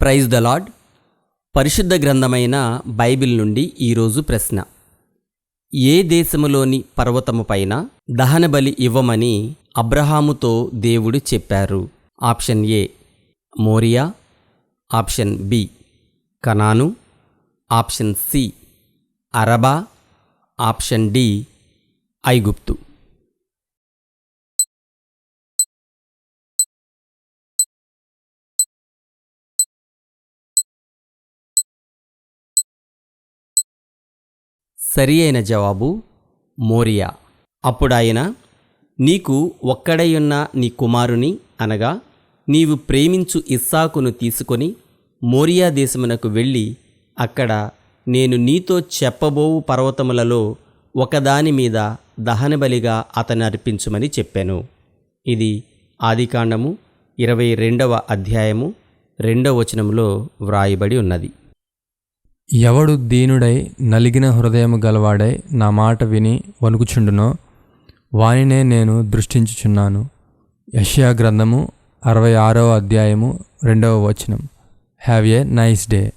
Praise the lord పరిశుద్ధ గ్రంథమైన Bible నుండి ఈరోజు ప్రశ్న. ఏ దేశములోని పర్వతము పైన దహనబలి ఇవ్వమని అబ్రహాముతో దేవుడు చెప్పారు? Option A Moriah. Option B Canaan. Option C Arabah. Option D ఐగుప్తు. సరి అయిన జవాబు మోరియా. అప్పుడాయన నీకు ఒక్కడైయున్న నీ కుమారుని అనగా నీవు ప్రేమించు ఇస్సాకును తీసుకొని మోరియా దేశమునకు వెళ్ళి అక్కడ నేను నీతో చెప్పబోవు పర్వతములలో ఒకదాని మీద దహనబలిగా అతను అర్పించుమని చెప్పాను. ఇది ఆదికాండము ఇరవై రెండవ అధ్యాయము రెండవ వచనంలో వ్రాయబడి ఉన్నది. ఎవడు దీనుడై నలిగిన హృదయము గలవాడై నా మాట విని వణుకుచుండునో వానినే నేను దృష్టించుచున్నాను. యష్యా గ్రంథము అరవై ఆరవ అధ్యాయము రెండవ వచనం. Have a nice day